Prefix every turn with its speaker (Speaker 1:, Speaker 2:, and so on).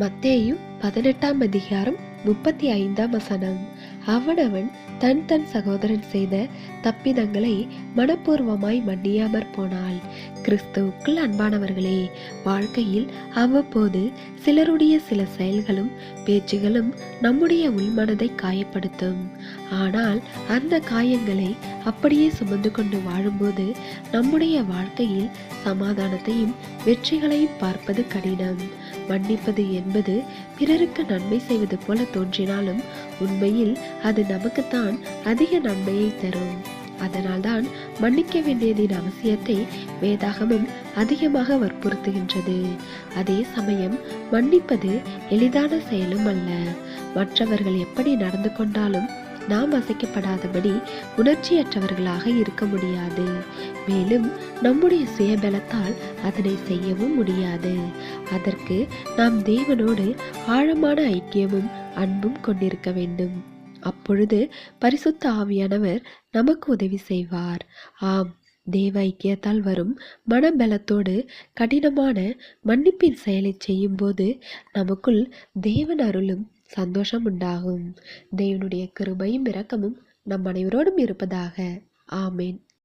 Speaker 1: மத்தேயு பதினெட்டாம் அதிகாரம் முப்பத்தி ஐந்தாம் வசனம். அவனவன் தன் தன் சகோதரன் செய்த தப்பிதங்களை மனப்பூர்வமாய் மன்னியாமற் போனாள். கிறிஸ்துவுக்குள் அன்பானவர்களே வாழ்க்கையில் அவ்வப்போது சிலருடைய சில செயல்களும் பேச்சுகளும் நம்முடைய உள்மனதை காயப்படுத்தும். ஆனால் அந்த காயங்களை அப்படியே சுமந்து கொண்டு வாழும்போது நம்முடைய வாழ்க்கையில் சமாதானத்தையும் வெற்றிகளையும் பார்ப்பது கடினம். மன்னிப்பது என்பது பிறருக்கு நன்மை செய்வது போல தோன்றினாலும் உண்மையில் அது நமக்குத்தான் அதிக நன்மையை தரும். அதனால்தான் மன்னிக்க வேண்டியதின் அவசியத்தை வேதாகமம் அதிகமாக வற்புறுத்துகின்றது. அதே சமயம் மன்னிப்பது எளிதான செயலும் அல்ல. மற்றவர்கள் எப்படி நடந்து கொண்டாலும் நாம் அசைக்கப்படாதபடி உணர்ச்சியற்றவர்களாக இருக்க முடியாது. மேலும் நம்முடைய சுயபலத்தால் அதனை செய்யவும் முடியாது. அதற்கு நாம் தேவனோடு ஆழமான ஐக்கியமும் அன்பும் கொண்டிருக்க வேண்டும். அப்பொழுது பரிசுத்த ஆவியானவர் நமக்கு உதவி செய்வார். ஆம் தேவ ஐக்கியத்தால் வரும் மனபலத்தோடு கடினமான மன்னிப்பின் செயலை செய்யும்போது நமக்குள் தேவன் அருளும் சந்தோஷம் உண்டாகும். தேவனுடைய கிருபையும் இரக்கமும் நம் அனைவரோடும் இருப்பதாக. ஆமேன்.